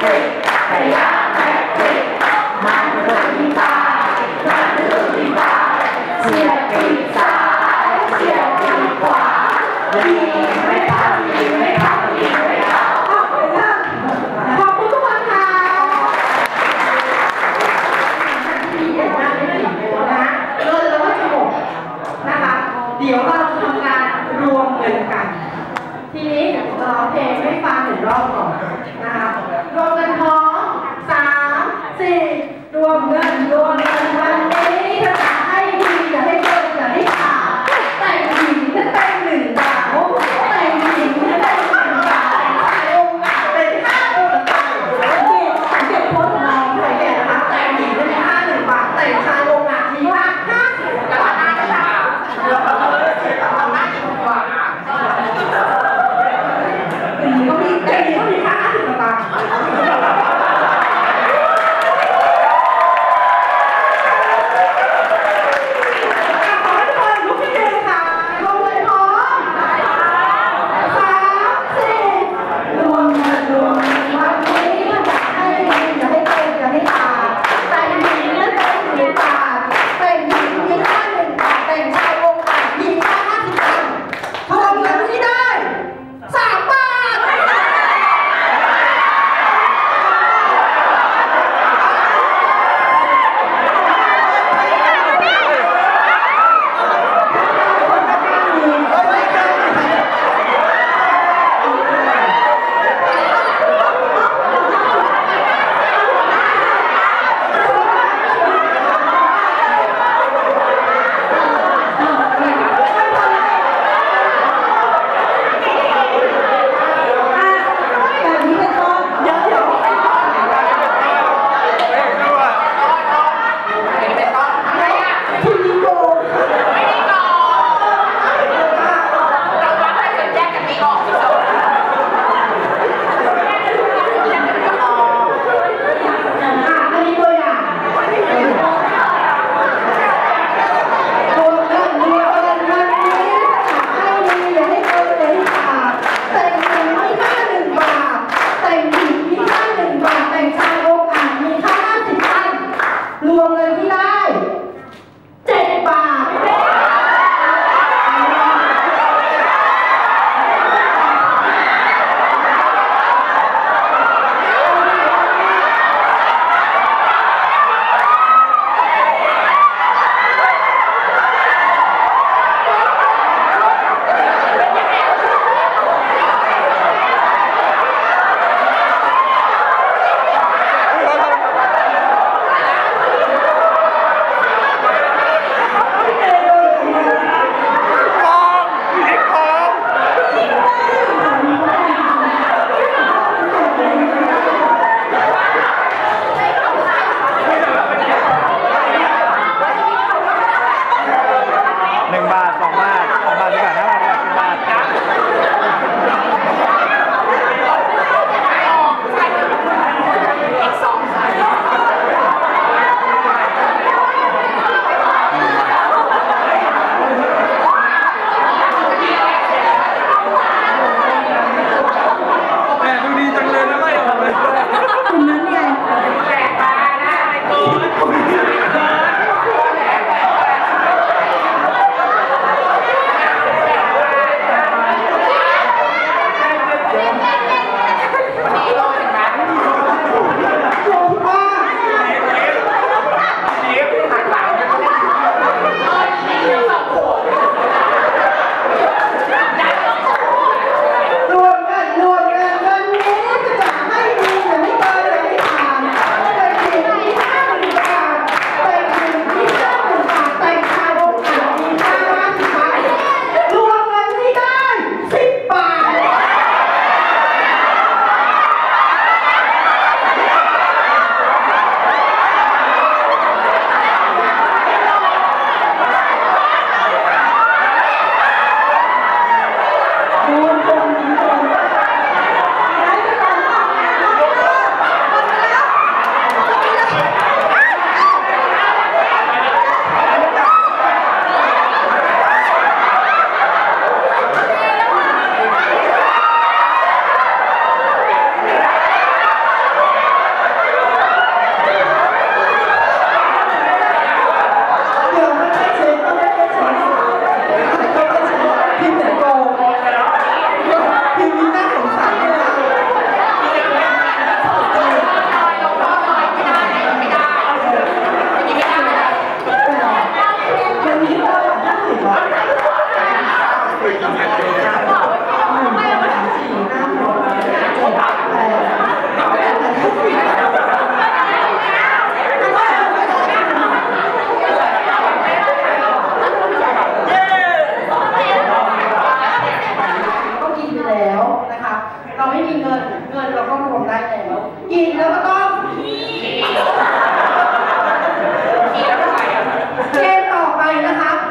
Hey.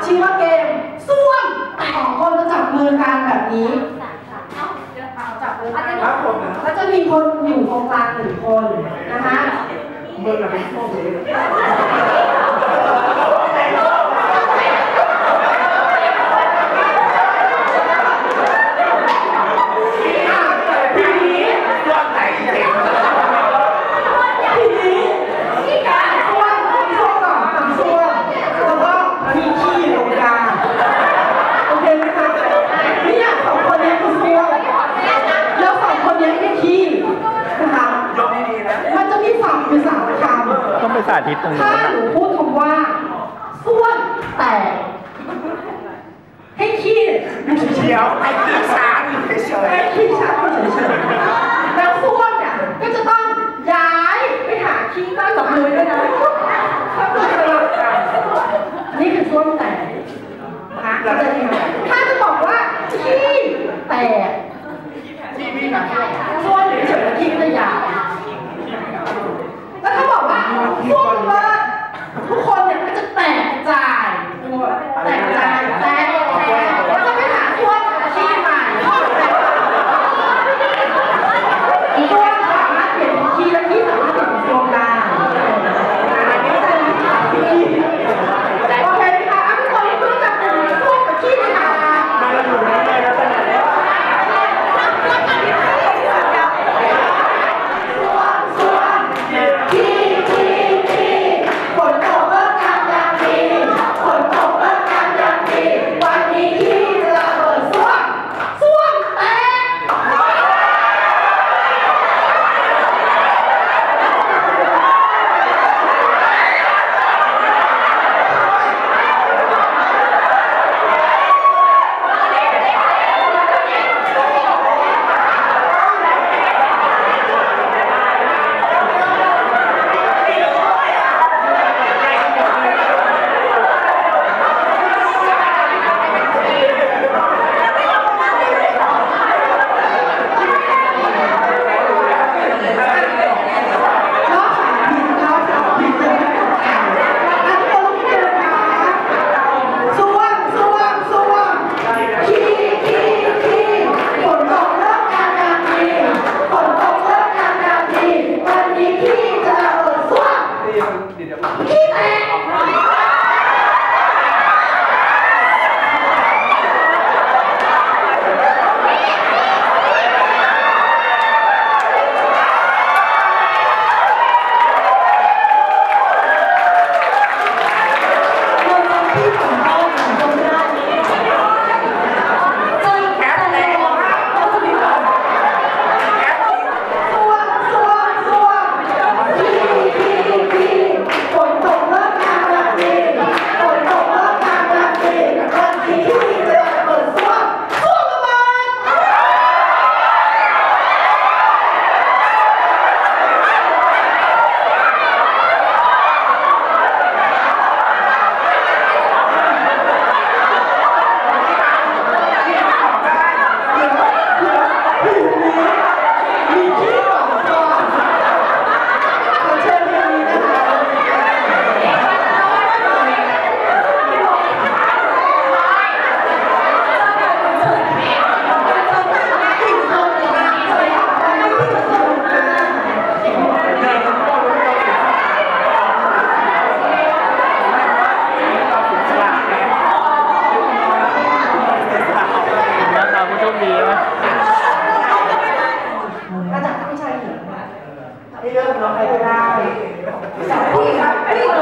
ชื่ว่าเกมส่วนสองคนจะจับมือกันแบบนี้ จับมือกันแล้วจะมีคนอยู่ตรงกลางหนึ่งคนนะคะเบอร์ไหนส้มเลย แต่ให้ขี้อยู่เฉียวให้คิดช้างอเฉยๆให้คิดช้างอเฉยแล้วส้วมก็จะต้องย้ายไปหาที่ใต้กับมือด้วยนะถ้านี่คือส้วมแต่ถ้าจะบอกว่าที่แต่ที่ไม่ได้าผู้โชคดีนะมาจักผู้ชายหญิงค่ะไม่เลือกน้องใครก็ได้สาวผู้หญิงค่ะ